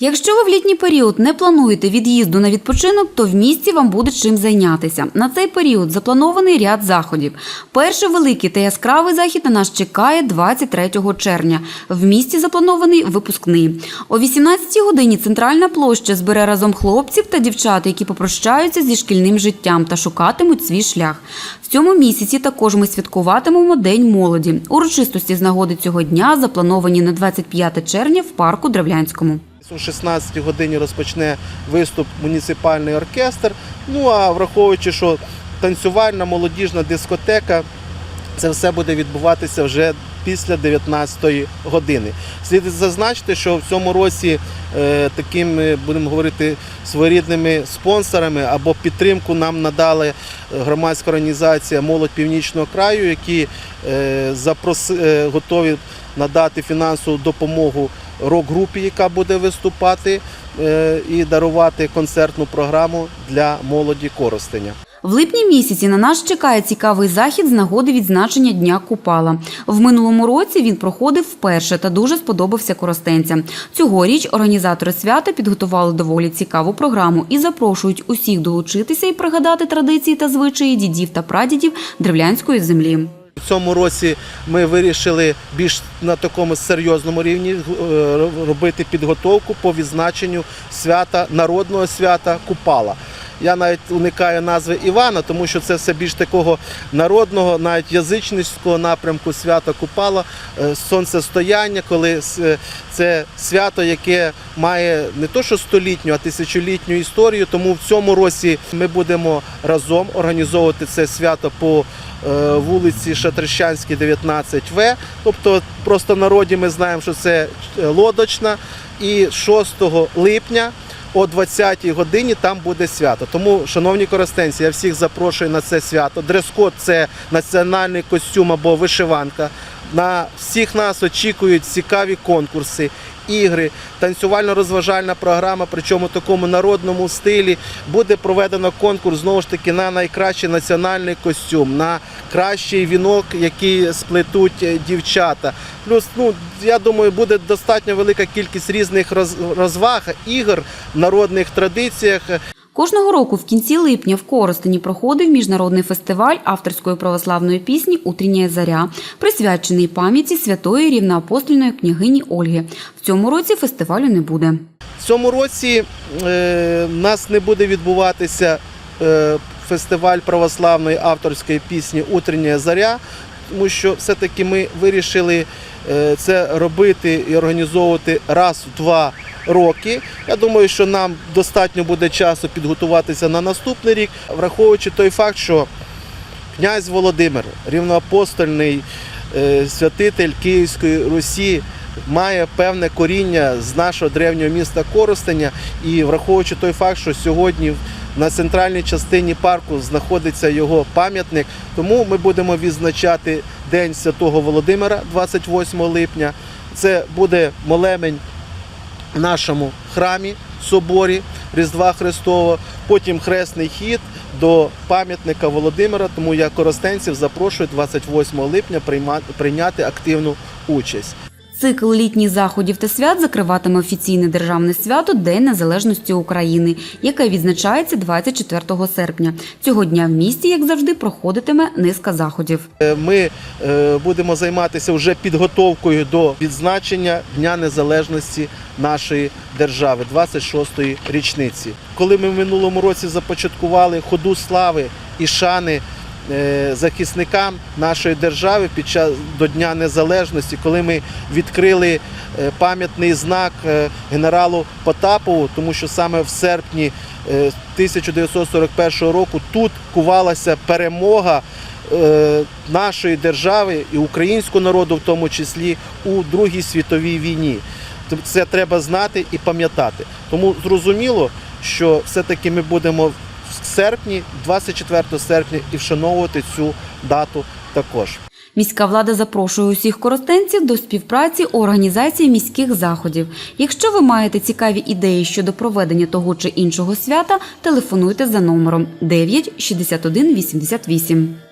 Якщо ви в літній період не плануєте від'їзду на відпочинок, то в місті вам буде чим зайнятися. На цей період запланований ряд заходів. Перший великий та яскравий захід на нас чекає 23 червня. В місті запланований випускний. О 18 годині центральна площа збере разом хлопців та дівчат, які попрощаються зі шкільним життям та шукатимуть свій шлях. В цьому місяці також ми святкуватимемо День молоді. Урочистості з нагоди цього дня заплановані на 25 червня в парку Древлянському. О 16 годині розпочне виступ муніципальний оркестр. Ну а враховуючи, що танцювальна молодіжна дискотека, це все буде відбуватися вже після 19 години. Слід зазначити, що в цьому році е, такими, будемо говорити, своєрідними спонсорами або підтримку нам надали громадська організація Молодь Північного краю, які е, запроси, е, готові надати фінансову допомогу рок-групі, яка буде виступати е, і дарувати концертну програму для молоді Коростеня. В липні місяці на нас чекає цікавий захід з нагоди відзначення Дня Купала. В минулому році він проходив вперше та дуже сподобався коростенцям. Цьогоріч організатори свята підготували доволі цікаву програму і запрошують усіх долучитися і пригадати традиції та звичаї дідів та прадідів древлянської землі. В цьому році ми вирішили більш на такому серйозному рівні е, робити підготовку по відзначенню свята народного свята Купала. Я навіть уникаю назви Івана, тому що це все більш такого народного, навіть язичницького напрямку свята Купала, е, сонцестояння, коли це свято, яке має не то що столітню, а тисячолітню історію. Тому в цьому році ми будемо разом організовувати це свято по е, вулиці Шатрищанській, 19В. Тобто, просто народі ми знаємо, що це е, лодочна. І 6 липня о 20-й годині там буде свято. Тому, шановні користенці, я всіх запрошую на це свято. Дрес-код – це національний костюм або вишиванка. На всіх нас очікують цікаві конкурси, ігри, танцювально-розважальна програма, причому такому народному стилі. Буде проведено конкурс знову ж таки на найкращий національний костюм, на кращий вінок, який сплетуть е, дівчата. Плюс, ну я думаю, буде достатньо велика кількість різних роз- розваг, ігор в народних традиціях. Кожного року в кінці липня в Коростені проходив міжнародний фестиваль авторської православної пісні Утріння заря, присвячений пам'яті святої рівноапостольної княгині Ольги. В цьому році фестивалю не буде. В цьому році е, нас не буде відбуватися е, фестиваль православної авторської пісні Утрення заря, тому що все-таки ми вирішили це робити і організовувати раз в два роки. Я думаю, що нам достатньо буде часу підготуватися на наступний рік, враховуючи той факт, що князь Володимир, рівноапостольний е, святитель Київської Русі, має певне коріння з нашого древнього міста Коростеня. І враховуючи той факт, що сьогодні на центральній частині парку знаходиться його пам'ятник, тому ми будемо відзначати День Святого Володимира 28 липня. Це буде молемень в нашому храмі, соборі Різдва Христового, потім хресний хід до пам'ятника Володимира. Тому я коростенців запрошую 28 липня прийняти активну участь. Цикл літніх заходів та свят закриватиме офіційне державне свято День Незалежності України, яке відзначається 24 серпня. Цього дня в місті, як завжди, проходитиме низка заходів. Е, Ми е, будемо займатися вже підготовкою до відзначення Дня Незалежності нашої держави, 26-ї річниці. Коли ми в минулому році започаткували ходу слави і шани захисникам нашої держави під час до Дня Незалежності, коли ми відкрили е, пам'ятний знак е, генералу Потапову, тому що саме в серпні е, 1941 року тут кувалася перемога е, нашої держави і українського народу, в тому числі у Другій світовій війні. Це треба знати і пам'ятати. Тому зрозуміло, що все-таки ми будемо серпні, 24 серпня, і вшановувати цю дату також. Міська влада запрошує усіх коростенців до співпраці у організації міських заходів. Якщо ви маєте цікаві ідеї щодо проведення того чи іншого свята, телефонуйте за номером 9 61 88.